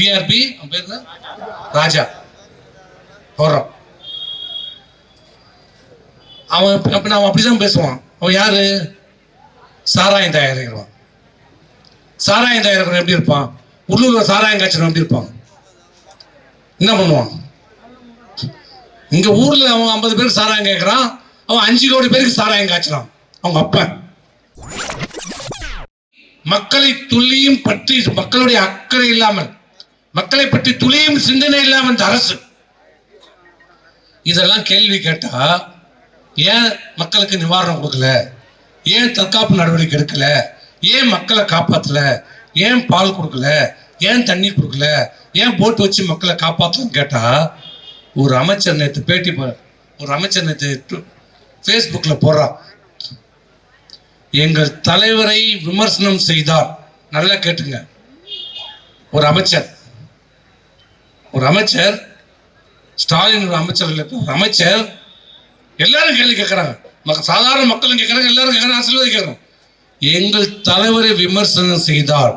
TRP பேர் ராஜா. போடுறோம் அவன் அப்ப- நான் அப்படிதான் பேசுவான். அவன் யாரு? சாராயம் தயாரிக்கிறவன். சாராயம் தயாரிக்கிறவன் எப்படி இருப்பான்? உள்ளூர்ல சாராயம் காய்ச்சல் எப்படி இருப்பான்? என்ன பண்ணுவான்? இங்க ஊர்ல அவன் ஐம்பது பேருக்கு சாராயம் கேட்கறான் அவன் அஞ்சு கோடி பேருக்கு சாராயம் காய்ச்சறான் அவங்க அப்பன். மக்களை துல்லியும் பற்றி மக்களுடைய அக்கறை இல்லாமல் மக்களை பற்றி துளியும் சிந்தனை இல்லாமல் இந்த அரசு. இதெல்லாம் கேள்வி கேட்டா ஏன் மக்களுக்கு நிவாரணம் கொடுக்கல? ஏன் தற்காப்பு நடவடிக்கை எடுக்கல? ஏன் மக்களை காப்பாத்தல? ஏன் பால் கொடுக்கல? ஏன் தண்ணி கொடுக்கல? ஏன் போட்டு வச்சு மக்களை காப்பாற்றலன்னு கேட்டா ஒரு அமைச்சர் நேற்று பேட்டி ஒரு அமைச்சர் நேற்று ஃபேஸ்புக்கில் போடுறான் எங்கள் தலைவரை விமர்சனம் செய்தார். நல்லா கேட்டுங்க. ஒரு அமைச்சர். ஒரு அமைச்சர் ஸ்டாலின் ஒரு அமைச்சர் இல்லை ஒரு அமைச்சர். எல்லாரும் கேள்வி கேட்குறாங்க மக்கள் சாதாரண மக்களும் கேட்குறாங்க எல்லாரும் கேட்குறாங்க ஆசீர்வாதம் எங்கள் தலைவரை விமர்சனம் செய்தால்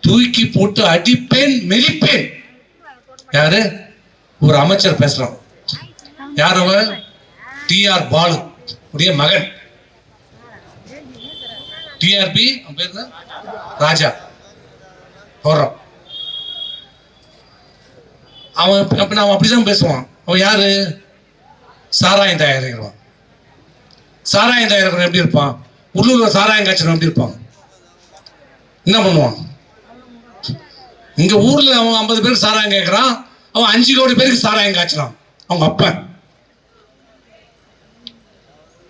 தூக்கி போட்டு அடிப்பேன் மெலிப்பேன் யாரு? ஒரு அமைச்சர் பேசுறான். யார் அவன்? டிஆர் பாலு உடைய மகன். டிஆர்பி அவன் பேர் ராஜா. போடுறோம் அவன் அப்ப- அப்ப அவன் அப்படிதான் பேசுவான். அவன் யாரு? சாராயம் தயாரிக்கிறான் சாராயம் தயாரிக்கிறவன் எப்படி இருப்பான்? உள்ளூர்ல சாராயம் காய்ச்சல் எப்படி இருப்பான்? என்ன பண்ணுவான்? இங்க ஊர்ல அவன் ஐம்பது பேருக்கு சாராயம் கேட்கிறான் அவன் அஞ்சு கோடி பேருக்கு சாராயம் காய்ச்சறான் அவங்க அப்பன்.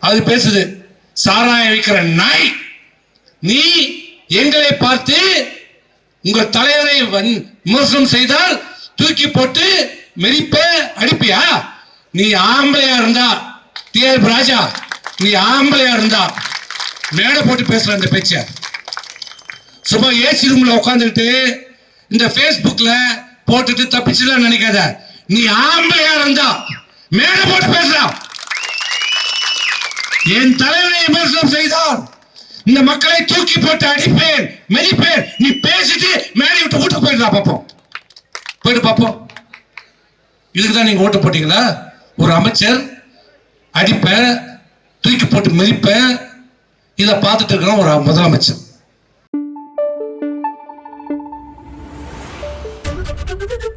அது பேசுது சாராயம் விற்கிற நாய் நீ எங்களை பார்த்து உங்க தலைவரை விமர்சனம் செய்தால் தூக்கி போட்டு மெரிப்ப அடிப்பியா? நீ ஆம்பளையா இருந்தா டிஆர் ராஜா நீ ஆம்பளையா இருந்தா மேடை போட்டு பேசுற அந்த பேச்ச. சும்மா ஏசி ரூம்ல உட்காந்துட்டு இந்த Facebookல போட்டுட்டு தப்பிச்சுலாம் நினைக்காத. நீ ஆம்பளையா இருந்தா மேடை போட்டு பேசுறான் என் தலைவரை விமர்சனம் செய்தார் இந்த மக்களை தூக்கி போட்டு அடிப்பேன் மெதிப்பேன் நீ பேசிட்டு மேடை விட்டு வீட்டுக்கு போயிடலாம் பார்ப்போம் போயிட்டு பார்ப்போம் இதுக்குதான் நீங்கள் ஓட்டு போட்டீங்களா ஒரு அமைச்சர் அடிப்பேன் தூக்கி போட்டு மிதிப்பேன் இதை பார்த்துட்டு இருக்கிறோம் ஒரு முதலமைச்சர் Thank you.